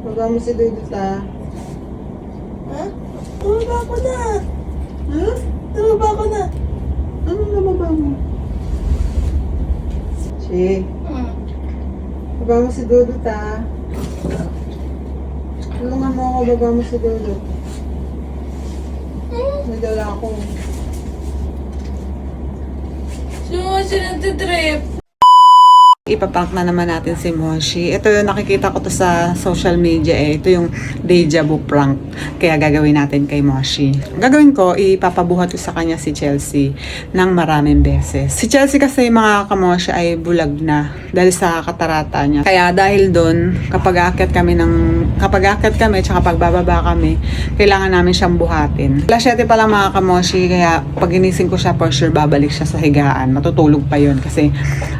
Baba mo si Dudut ah. Ha? Tumaba ko na. Ha? Tumaba ko na. Anong nababa mo? Che, Hmm. baba mo si Dudut ah. Tulungan mo ako, baba mo si Dudut. May dala ako. Sino nga siya nagtitrip? Ipaprank na naman natin si Moshi. Ito yung nakikita ko to sa social media eh. Ito yung deja vu prank. Kaya gagawin natin kay Moshi. Gagawin ko, ipapabuhat ko sa kanya si Chelsea ng maraming beses. Si Chelsea kasi mga kamoshi ay bulag na dahil sa katarata niya. Kaya dahil doon, kapag aakyat kami ng kapag aakyat kami tsaka pag bababa kami, kailangan namin siyang buhatin. Alas 7 pa lang mga kamoshi, kaya pag ginising ko siya, for sure babalik siya sa higaan. Matutulog pa yun kasi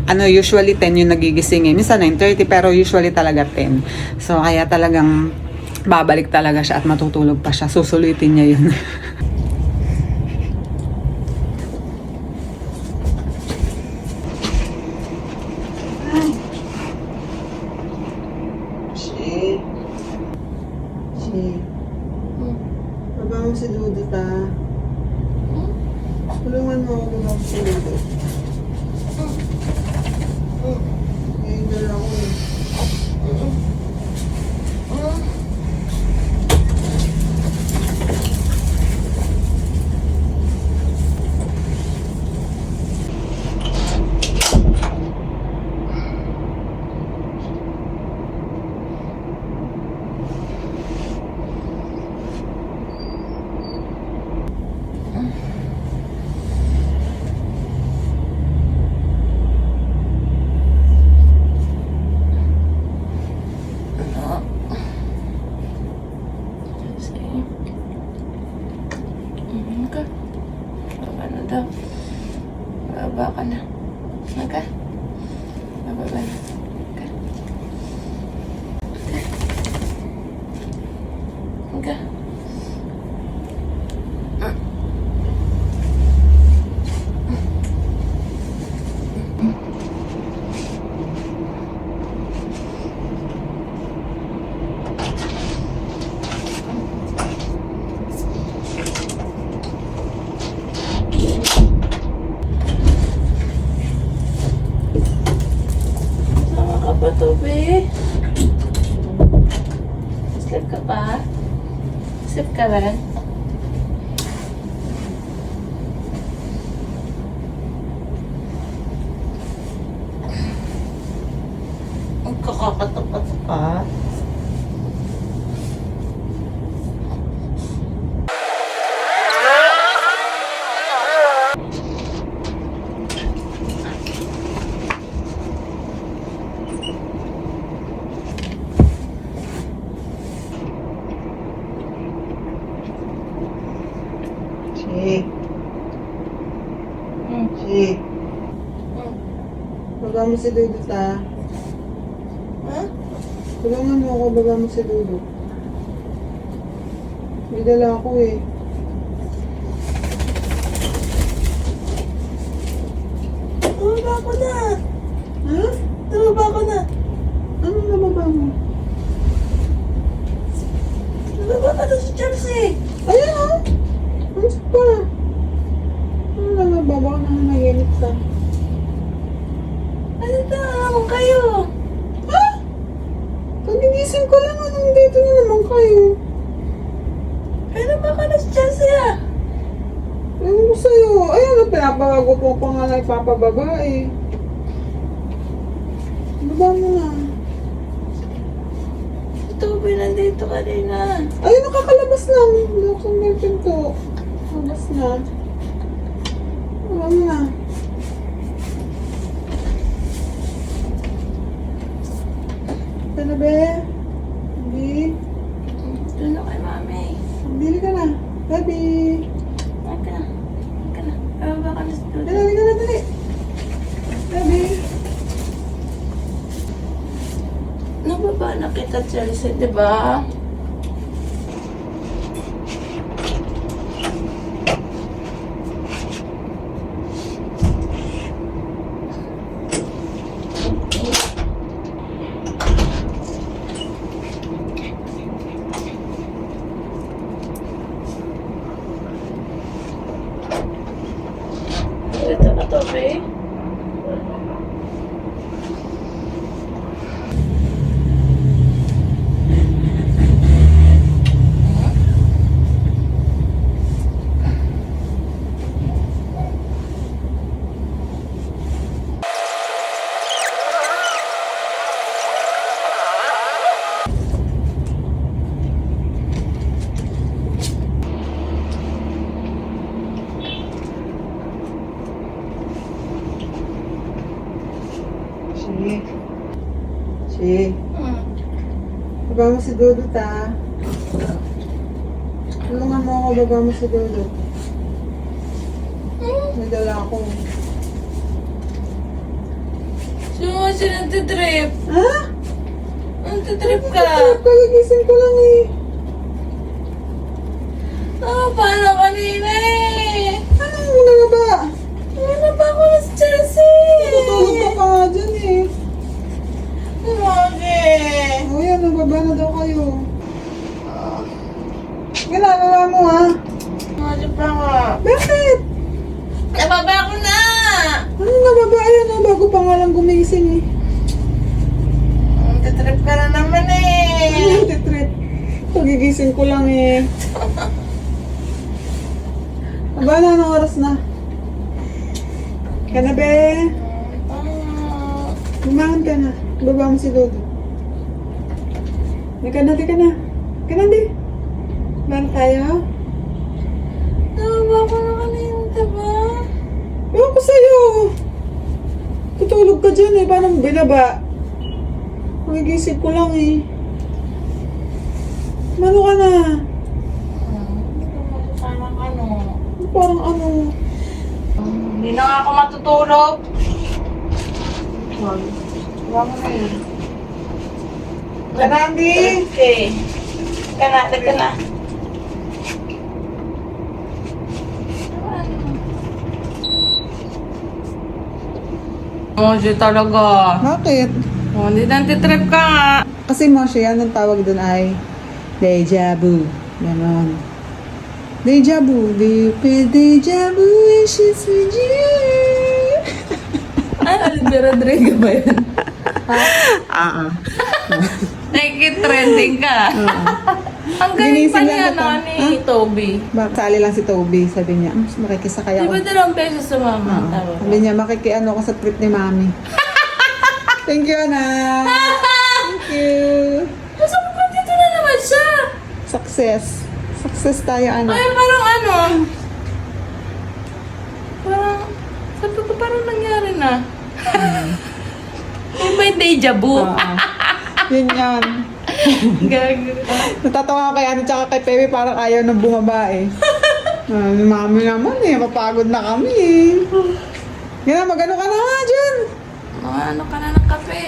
ano, usually 10 yung nagigising eh. Minsan 9.30 pero usually talaga 10. So kaya talagang babalik talaga siya at matutulog pa siya. Susulitin niya yun. Si Dudut ah. Hmm? Tulungan mo ako mo si Dudut. Hmm. Ngayon na lang ako eh. Hmm. Hmm. Ano? Sige. Mhm ka. Baba na daw. Baba ka na. Naga. Bababa na. Ka. Naga. Sama Toby? Sleep ka pa? Sleep ka rin? Ang kakakatapat pa. Shit. Hmm. Shit. Hmm. Baba mo si Dudut ah. Ha? Tulungan mo ako, baba mo si Dudut. May dala ako eh. Tumaba ko na! Ha? Tumaba ko na! Anong nababa mo? Tumaba ka na sa Chelsea! Ayan ah! Ano pa? Ano na nababa ko na nanaginip ka? Ano na Ha? Kagigising ko lang, anong dito na naman kayo? Ano ba ka na sa Chelsea ah? Ano ko sa'yo? Ayun na, pinapabago ko pa nga na ipapababa eh. Baba mo na. Toby nandito kanina. Ayun, nakakalabas na. Buksan mo yung pinto. Labas na. Baba mo na. Ito na, be. Hindi. Na kay mami. Bili ka na. Baby. Huwag ka na. Huwag ka na. Bababa ka na sa Dali, Toby. dali ka na, dali. Baby. Nababa na kita, Chelsea, di ba? Okay. Mo si Dudut ah. Tulungan mo ako, baba mo si Dudut. May dala ako. Sino nga siya nagtitrip? Ha? Nagtitrip ka? Kagigising ko lang eh. Ah, paano kanina eh? Anong muna na ba? Ano ba ako na sa Chelsea? Tutulog ka pa nga dyan eh. Bakit? O yan, nababa na daw kayo. Ginagawa mo ha? Ano pa nga? Bakit? Nababa ko na! Ano nababa? Ayan o, bago pa nga lang gumising eh. Nagtitrip ka na naman eh. Ano titrip? Pagigising ko lang eh. Aba na, anong oras na? Ka na be? Bumangon ka na. Baba mo si Dodo. Di ka na, ka na. Ka na, di. Bahan tayo? Nababa ko na kanina, diba? Ewan ko sa'yo. Tutulog ka dyan eh. Paano mo binaba? Magigising ko lang eh. Mano ka na? Parang ano? Parang ano? Hindi na ako matutulog. Wag mo na yun. Kanandi! Okay. Teka na, teka na. Siya talaga. Bakit? Oh, hindi nagtitrip ka nga. Kasi Moshe, yan ang tawag doon ay deja vu. Ganon. Deja vu. Pe deja vu wishes with you. Ay, Olivia Rodrigo ba yun? Ah, ah. Nagkitrending ka. Ang galing pa Ginising niya, lang no, ni Toby. Bak sali lang si Toby. Sabi niya, mas makikisakay Di ako. ba dalawang beses sumama? Oo. Sabi niya, makikiano ko sa trip ni Mami. Thank you, anak. Thank you. Nasa pa dito na naman siya. Success. Success tayo, anak. Ay, parang ano? Parang, sabi ko parang nangyari na. Ba yung deja vu? Oo. Yun yan. Gago. Natatawa kay ano tsaka kay Pepe parang ayaw nang bumaba eh. Ah, mami naman eh, mapagod na kami eh. Yan, magano ka na nga dyan. Mga ano ka na ng kape.